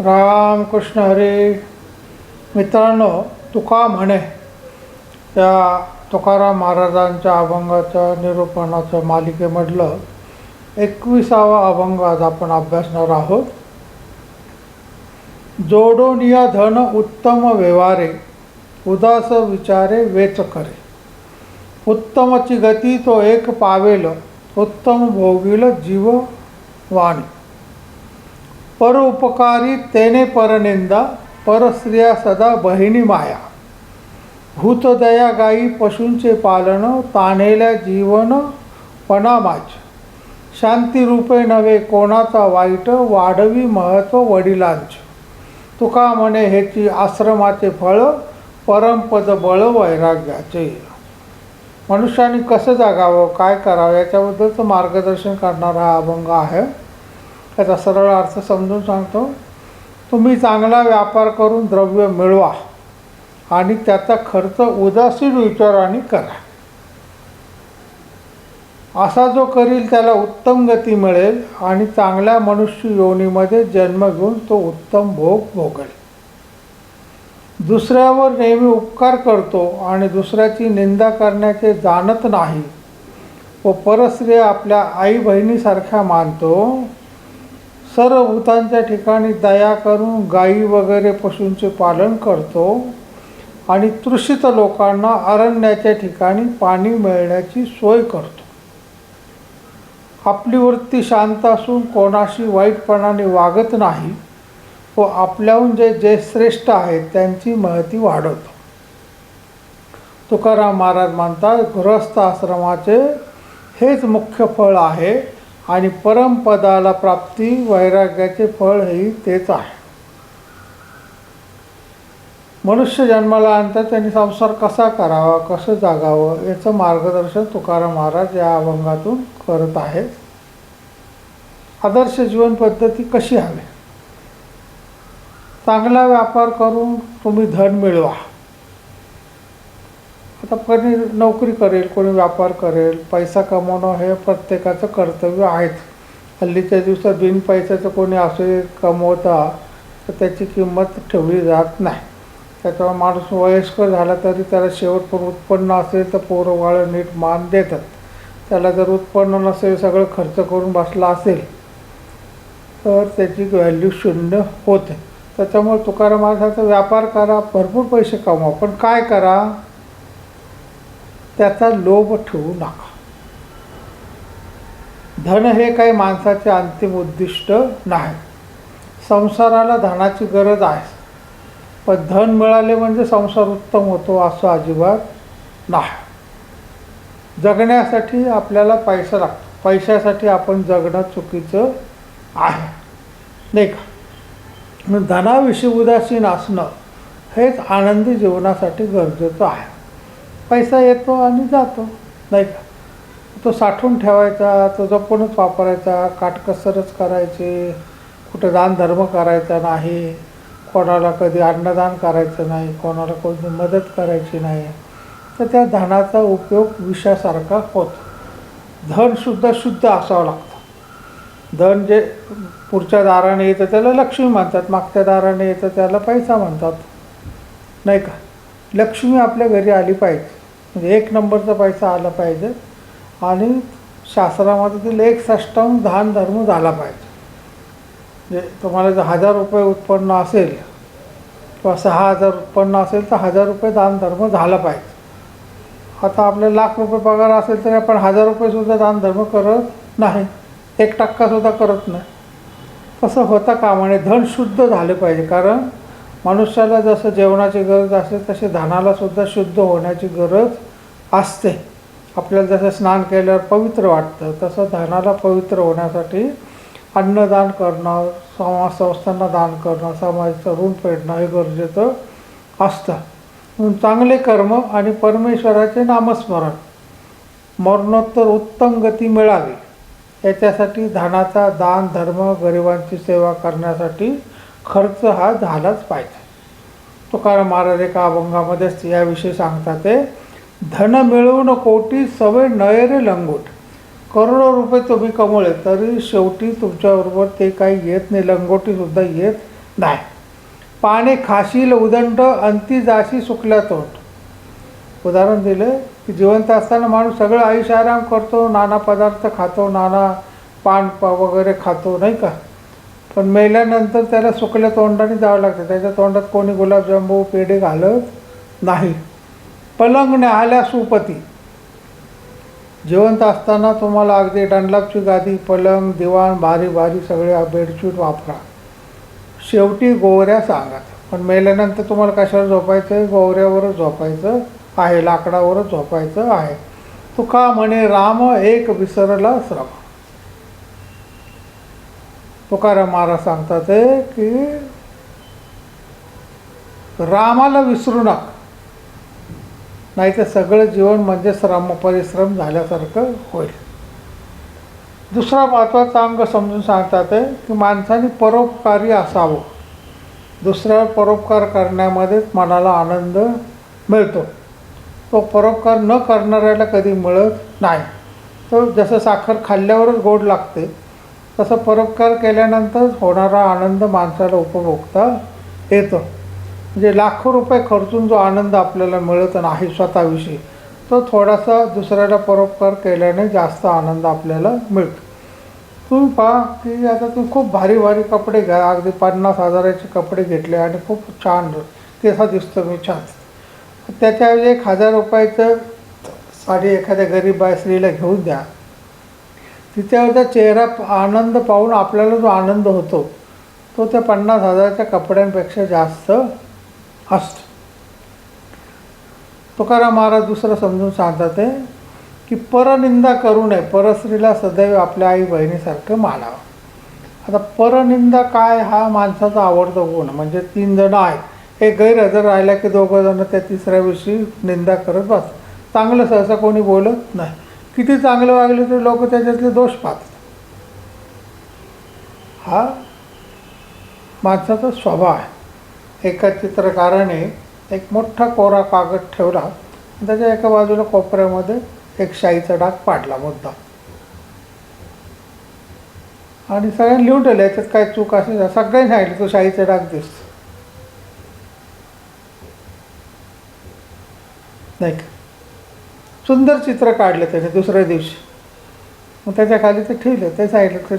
रामकृष्ण हरी मित्रांनो तुका म्हणे त्या तुकाराम महाराजांच्या अभंगाच्या निरूपणाचं मालिकेमधलं एकविसावा अभंग आज आपण अभ्यासणार आहोत. जोडोनिया धन उत्तम व्यवहारे उदास विचारे वेच करे. उत्तमची गती तो एक पावेल उत्तम भोगील जीव वाणी. परोपकारी तेने परनिंदा परस्त्रिया सदा बहिणी माया. भूतदया गायी पशूंचे पालन तानेल्या जीवन पणामाच शांतीरूपे नव्हे कोणाचा वाईट वाढवी महत्त्व वडिलांचे तुका म्हणे ह्याची आश्रमाचे फळ परमपद बळ वैराग्याचे. मनुष्याने कसं जागावं काय करावं याच्याबद्दलचं मार्गदर्शन करणारा हा अभंग आहे. त्याचा सरळ अर्थ समजून सांगतो तुम्ही चांगला व्यापार करून द्रव्य मिळवा आणि त्याचा खर्च उदासीन विचाराने करा. असा जो करील त्याला उत्तम गती मिळेल आणि चांगल्या मनुष्य योनीमध्ये जन्म घेऊन तो उत्तम भोग भोगेल. दुसऱ्यावर नेहमी उपकार करतो आणि दुसऱ्याची निंदा करण्याचे जाणत नाही. व परस्त्री आपल्या आई बहिणीसारख्या मानतो सर्व भूतांच्या ठिकाणी दया करून गायी वगैरे पशूंचे पालन करतो आणि तृषित लोकांना अरण्याच्या ठिकाणी पाणी मिळण्याची सोय करतो. आपली वृत्ती शांत असून कोणाशी वाईटपणाने वागत नाही व आपल्याहून जे जे श्रेष्ठ आहेत त्यांची महती वाढवतो. तुकाराम महाराज म्हणतात गृहस्थ आश्रमाचे हेच मुख्य फळ आहे. आणि परमपदाला प्राप्ती वैराग्याचे फळ हेही तेच आहे. मनुष्य जन्माला आणतात त्यांनी संसार कसा करावा कसं जागावं याचं मार्गदर्शन तुकाराम महाराज या अभंगातून करत आहेत. आदर्श जीवन पद्धती कशी हवी? चांगला व्यापार करून तुम्ही धन मिळवा. आता कोणी नोकरी करेल कोणी व्यापार करेल पैसा कमवणं हे प्रत्येकाचं कर्तव्य आहेत. हल्लीच्या दिवसात बिन पैशाचं कोणी असे कमवता तर त्याची किंमत ठेवली जात नाही. त्याच्यामुळे माणूस वयस्कर झाला तरी त्याला शेवटपूर उत्पन्न असेल तर पोरंवाळं नीट मान देतात. त्याला जर उत्पन्न नसेल सगळं खर्च करून बसला असेल तर त्याची व्हॅल्यू शून्य होते. त्याच्यामुळे तुकाराम महाराजांचा व्यापार करा भरपूर पैसे कमवा. पण काय करा? त्याचा लोभ ठेवू नका. धन हे काही माणसाचे अंतिम उद्दिष्ट नाही. संसाराला धनाची गरज आहे. पण धन मिळाले म्हणजे संसार उत्तम होतो असं अजिबात नाही. जगण्यासाठी आपल्याला पैसा लागतो पैशासाठी आपण जगणं चुकीचं आहे. नाही का? मग धनाविषयी उदासीन असणं हेच आनंदी जीवनासाठी गरजेचं आहे. पैसा येतो आणि जातो नाही का? तो साठवून ठेवायचा तो जपूनच वापरायचा काटकसरच करायची कुठे दानधर्म करायचा नाही कोणाला कधी अन्नदान करायचं नाही कोणाला कोणती मदत करायची नाही. तर त्या धनाचा उपयोग विषासारखा होतो. धनसुद्धा शुद्ध असावं लागतं. धन जे पुढच्या दाराने येतं त्याला लक्ष्मी म्हणतात. मागच्या दाराने येतं त्याला पैसा म्हणतात. नाही का? लक्ष्मी आपल्या घरी आली पाहिजे. म्हणजे एक नंबरचा पैसा आला पाहिजे आणि शास्त्रामध्ये एक सष्टांग दान धर्म झाला पाहिजे. म्हणजे तुम्हाला जर हजार रुपये उत्पन्न असेल किंवा सहा हजार उत्पन्न असेल तर हजार रुपये दान धर्म झाला पाहिजे. आता आपले लाख रुपये पगार असेल तरी आपण हजार रुपयेसुद्धा दान धर्म करत नाही. एक टक्कासुद्धा करत नाही. तसं होता कामाने धन शुद्ध झाले पाहिजे. कारण मनुष्याला जसं जेवणाची गरज असते तशी धनालासुद्धा शुद्ध होण्याची गरज असते. आपल्याला जसं स्नान केल्यावर पवित्र वाटतं तसं धनाला पवित्र होण्यासाठी अन्नदान करणं समाज संस्थांना दान करणं समाजाचं ऋण फेडणं हे गरजेचं असतं. म्हणून चांगले कर्म आणि परमेश्वराचे नामस्मरण मरणोत्तर उत्तम गती मिळावी याच्यासाठी धनाचा दान धर्म गरिबांची सेवा करण्यासाठी खर्च हा झालाच पाहिजे. तुकाराम महाराज एका अभंगामध्येच याविषयी सांगतात ते धन मिळवून कोटी सवय नयरे लंगोट. करोडो रुपये तुम्ही कमवले तरी शेवटी तुमच्याबरोबर ते काही येत नाही लंगोटीसुद्धा येत नाही. पाणी खाशील उदंड अंती जाशी सुकल्या तोंड. उदाहरण दिलं की जिवंत असताना माणूस सगळं आयुष्य आराम करतो नाना पदार्थ खातो नाना पान प वगैरे खातो नाही का? पण मेल्यानंतर त्याला सुकल्या तोंडाने जावं लागतं. त्याच्या तोंडात कोणी गुलाबजांबू पेढे घालत नाही. पलंग आल्या सुपती. जिवंत असताना तुम्हाला अगदी डंडलापची गादी पलंग दिवाण भारी भारी सगळे बेडशीट वापरा. शेवटी गोवऱ्या सांगा. पण मेल्यानंतर तुम्हाला कशावर झोपायचं आहे गोवऱ्यावरच झोपायचं आहे लाकडावरच झोपायचं आहे. तू का म्हणे राम एक विसरला श्रम. तुकाराम महाराज सांगतात आहे की रामाला विसरू नका. नाही तर सगळं जीवन म्हणजे श्रम परिश्रम झाल्यासारखं होईल. दुसरा महत्त्वाचा अंग समजून सांगतात आहे की माणसाने परोपकारी असावं. दुसऱ्यावर परोपकार करण्यामध्येच मनाला आनंद मिळतो. तो परोपकार न करणाऱ्याला कधी मिळत नाही. तो जसं साखर खाल्ल्यावरच गोड लागते तसं परोपकार केल्यानंतर होणारा आनंद माणसाला उपभोगता येतो. म्हणजे लाखो रुपये खर्चून जो आनंद आपल्याला मिळत नाही स्वतःविषयी तो थोडासा दुसऱ्याला परोपकार केल्याने जास्त आनंद आपल्याला मिळतो. तुम्ही पहा की आता तुम्ही खूप भारी भारी कपडे घ्या. अगदी पन्नास हजाराचे कपडे घेतले आणि खूप छान कसा दिसतो मी छान. त्याच्याऐवजी एक हजार रुपयाचं साडी एखाद्या गरीब बायस्त्रीला घेऊन द्या. तिच्यावरचा चेहरा आनंद पाहून आपल्याला जो आनंद होतो तो त्या पन्नास हजाराच्या कपड्यांपेक्षा जास्त असतो. तुकाराम महाराज दुसरं समजून सांगतात ते की परनिंदा करू नये परस्त्रीला सदैव आपल्या आई बहिणीसारखं मानावं. आता परनिंदा काय हा माणसाचा आवडता गुण म्हणजे तीन जणं आहेत. एक गैरहजर राहिला की दोघं जणं त्या तिसऱ्याविषयी निंदा करत बस. चांगलं सहसा कोणी बोलत नाही. किती चांगलं वागले तर लोक त्याच्यातले दोष पाहतात. हा माणसाचा स्वभाव आहे. एका चित्रकाराने एक मोठा कोरा कागद ठेवला त्याच्या एका बाजूला कोपऱ्यामध्ये एक शाईचा डाग पाडला मुद्दा. आणि सगळ्यांनी लिहून ठेवलं याच्यात काय चूक असेल सगळ्यांनी सांगितलं तो शाईचा डाग दिसतो. नाही का? सुंदर चित्र काढलं त्याने दुसऱ्या दिवशी. मग त्याच्याखाली ते ठेवलं त्या साईडला तर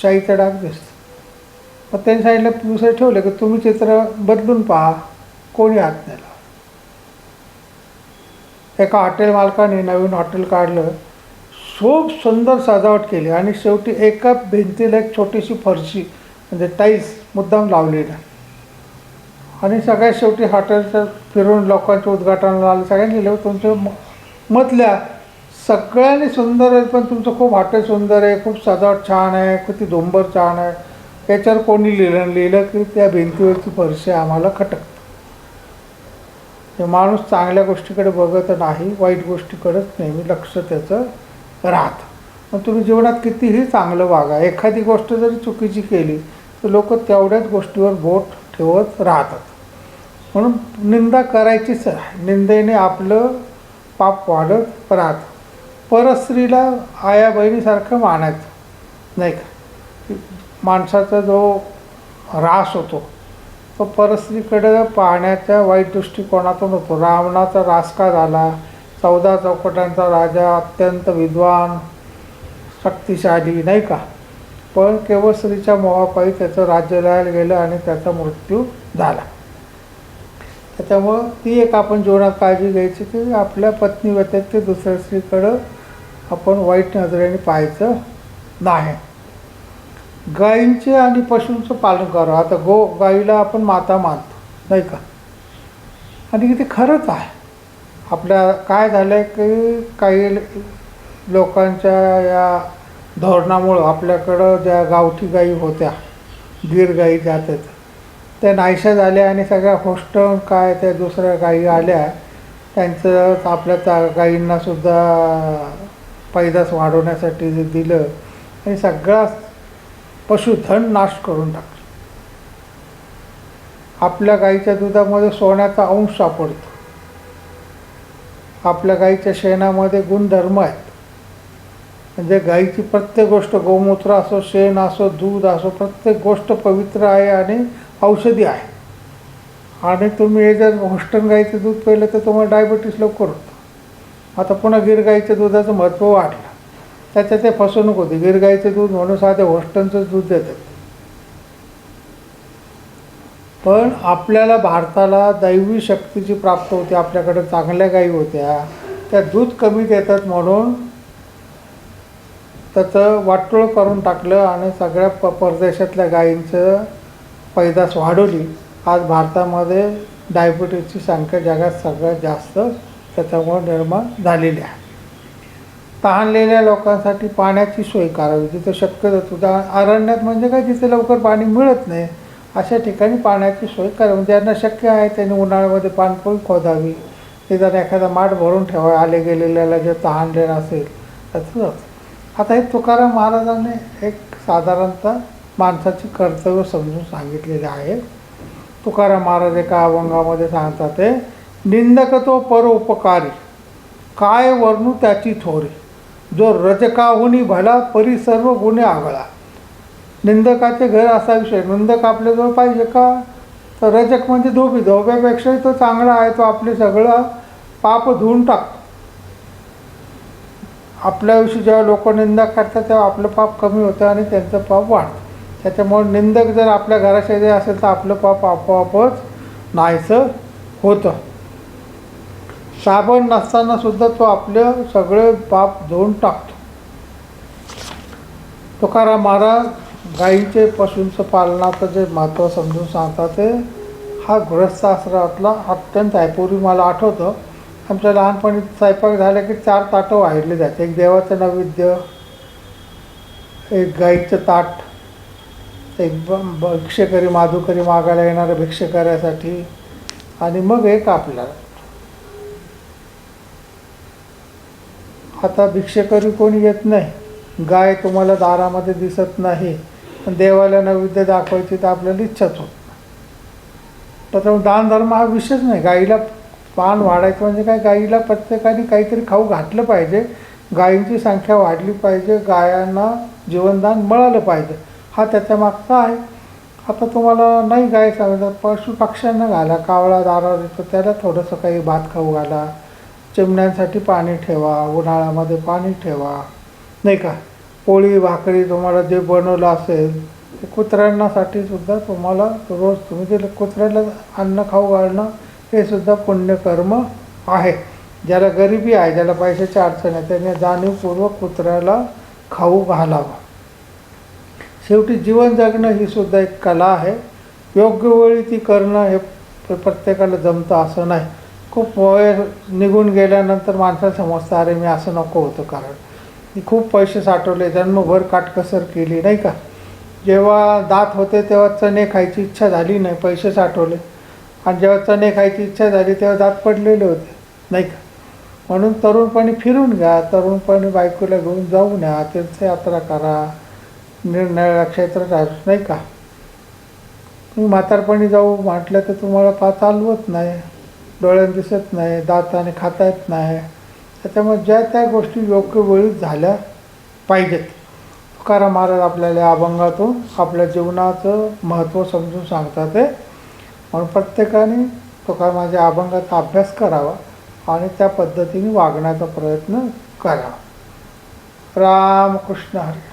शाईचा डाग दिसतो मग त्यांनी साईडला दुसरं ठेवलं की तुम्ही चित्र बदलून पहा कोणी हात नेला एका हॉटेल मालकाने नवीन हॉटेल काढलं खूप सुंदर सजावट केली आणि शेवटी एका भिंतीला एक छोटीशी फरशी म्हणजे टाईल्स मुद्दाम लावलेला आणि सगळ्यात शेवटी हॉटेलचं फिरून लोकांच्या उद्घाटनाला आलं सगळ्यांनी लिहिलं तुमचं मधल्या सगळ्यांनी सुंदर आहे पण तुमचं खूप हॉटेल सुंदर आहे खूप सजावट छान आहे किती डोंबर छान आहे. याच्यावर कोणी लिहिलं लिहिलं की त्या भिंतीवरची फरशी आम्हाला खटकते. माणूस चांगल्या गोष्टीकडे बघत नाही वाईट गोष्टीकडेच नेहमी लक्ष त्याचं राहतं. मग तुम्ही जीवनात कितीही चांगलं वागा एखादी गोष्ट जरी चुकीची केली तर लोक तेवढ्याच गोष्टीवर बोट ठेवत राहतात. म्हणून निंदा करायचीच आहे. निंदेने आपलं पाप वाढत राहत. परस्त्रीला आया बहिणीसारखं मानायचं. नाही का? माणसाचा जो रास होतो तो परस्त्रीकडे पाहण्याच्या वाईट दृष्टिकोनातून होतो. रावणाचा रास का झाला? चौदा चौकटांचा राजा अत्यंत विद्वान शक्तिशाली नाही का? पण केवळ स्त्रीच्या मोहापायी त्याचं राज्य राहायला गेलं आणि त्याचा मृत्यू झाला. त्याच्यामुळं ती एक आपण जीवनात काळजी घ्यायची की आपल्या पत्नी व्यतिरिक्त दुसऱ्या स्त्रीकडं आपण वाईट नजरेने पाहायचं नाही. गायींचे आणि पशूंचं पालन करावं आता गो गाईला आपण माता मानतो नाही का? आणि ते खरंच आहे. आपल्या काय झालं आहे की काही लोकांच्या या धोरणामुळं आपल्याकडं ज्या गावठी गायी होत्या गीर गायी जात आहेत त्या नाहीशा झाल्या आणि सगळ्या होस्ट काय त्या दुसऱ्या गायी आल्या त्यांचं आपल्या ता गायींनासुद्धा पैदास वाढवण्यासाठी जे दिलं आणि सगळा पशुधन नाश करून टाकलं. आपल्या गाईच्या दुधामध्ये सोन्याचा अंश सापडतो. आपल्या गाईच्या शेणामध्ये गुणधर्म आहेत. म्हणजे गाईची प्रत्येक गोष्ट गोमूत्र असो शेण असो दूध असो प्रत्येक गोष्ट पवित्र आहे आणि औषधी आहे. आणि तुम्ही हे जर होस्टन गाईचं दूध पहिलं तर तुम्हाला डायबिटीस लवकर होतं. आता पुन्हा गिर गाईच्या दुधाचं महत्त्व वाढलं. त्याच्यात ते फसवणूक होती. गिर गाईचं दूध म्हणून साधे होस्टनचंच दूध देतात. पण आपल्याला भारताला दैवी शक्तीची प्राप्त होती. आपल्याकडे चांगल्या गायी होत्या. त्या दूध कमी देतात म्हणून त्याचं वाटोळ करून टाकलं आणि सगळ्या प परदेशातल्या गायींचं पैदास वाढवली आज भारतामध्ये डायबिटीजची संख्या जगात सगळ्यात जास्त त्याच्यामुळे निर्माण झालेली आहे. तहानलेल्या लोकांसाठी पाण्याची सोय करावी तिथं शक्य तुझा अरण्यात म्हणजे काय तिथे लवकर पाणी मिळत नाही अशा ठिकाणी पाण्याची सोय करावी. म्हणजे ज्यांना शक्य आहे त्यांनी उन्हाळ्यामध्ये पाणपोई खोदावी. निदान एखादा माठ भरून ठेवा आले गेलेल्याला जे तहानलेला असेल त्याचं आता हे तुकाराम महाराजांनी एक साधारणतः माणसाचे कर्तव्य समजून सांगितलेले आहे. तुकाराम महाराज एका अभंगामध्ये सांगतात ते निंदक तो परोपकारी काय वर्णू त्याची थोरी. जो रजकाहुनी भला परी सर्व गुन्हे आगळा. निंदकाचे घर असा विषय निंदक आपल्याजवळ पाहिजे का? तर रजक म्हणजे धोबी धोब्यापेक्षाही तो चांगला आहे तो आपले सगळं पाप धुवून टाकतो. आपल्याविषयी जेव्हा लोक निंदा करतात तेव्हा आपलं पाप कमी होतं आणि त्यांचं पाप वाढतं. त्याच्यामुळे निंदक जर आपल्या घराशेजारी असेल तर आपलं पाप आपोआपच नाहीसं होतं. साबण नसताना सुद्धा तो आपलं सगळे पाप धुवून टाकतो. तुकाराम महाराज गाईचे पशूंचं पालनाचं जे महत्त्व समजून सांगतात ते हा गृहस्थाश्रमातला अत्यंत आहे पूर्वी मला आठवतं. आमच्या लहानपणी स्वयंपाक झाला की चार ताटं वाढले जाते एक देवाचं नैवेद्य एक गाईचं ताट एक ब भिक्षेकरी माधुकरी मागायला येणाऱ्या भिक्षेकऱ्यासाठी. आणि मग एक आपल्याला आता भिक्षेकरी कोणी येत नाही. गाय तुम्हाला दारामध्ये दिसत नाही. पण देवाला नैवेद्य दाखवायची तर आपल्याला इच्छाच होत नाही. त्याच्यामुळे दानधर्म हा विषयच नाही. गाईला पान वाढायचं म्हणजे काय? गाईला प्रत्येकाने काहीतरी खाऊ घातलं पाहिजे. गायींची संख्या वाढली पाहिजे. गायांना जीवनदान मिळालं पाहिजे. हा त्याच्या मागचा आहे. आता तुम्हाला नाही गायचं आवडत पशु पक्ष्यांना घाला कावळा दारावर येतो त्याला थोडंसं काही भात खाऊ घाला. चिमण्यांसाठी पाणी ठेवा उन्हाळ्यामध्ये पाणी ठेवा. नाही का? पोळी भाकरी तुम्हाला जे बनवलं असेल ते कुत्र्यांनासाठी सुद्धा तुम्हाला रोज तुम्ही ते कुत्र्याला अन्न खाऊ घालणं हे सुद्धा पुण्यकर्म आहे. ज्याला गरिबी आहे ज्याला पैशाची अडचण आहे त्याने जाणीवपूर्वक कुत्र्याला खाऊ घालावा. शेवटी जीवन जगणं ही सुद्धा एक कला आहे. योग्य वेळी ती करणं हे प्रत्येकाला जमतं असं नाही. खूप वय निघून गेल्यानंतर माणसाला समजतं अरे मी असं नको होतं कारण. मी खूप पैसे साठवले जन्मभर काटकसर केली नाही का? जेव्हा दात होते तेव्हा चणे खायची इच्छा झाली नाही पैसे साठवले. आणि जेव्हा चणे खायची इच्छा झाली तेव्हा दात पडलेले होते नाही का? म्हणून तरुणपणी फिरून घ्या तरुणपणी बायकोला घेऊन जाऊन या तीर्थयात्रा करा. निरनिराळ्या क्षेत्रात नाही का? तुम्ही म्हातारपणी जाऊ म्हटलं तर तुम्हाला पा चालवत नाही डोळ्यात दिसत नाही दाताने खाता येत नाही. त्याच्यामुळे ज्या त्या गोष्टी योग्य वेळी झाल्या पाहिजेत. तुकाराम महाराज आपल्याला या अभंगातून आपल्या जीवनाचं महत्त्व समजून सांगतात ते म्हणून प्रत्येकाने तुकारामाच्या अभंगाचा अभ्यास करावा आणि त्या पद्धतीने वागण्याचा प्रयत्न करावा. रामकृष्ण हरी.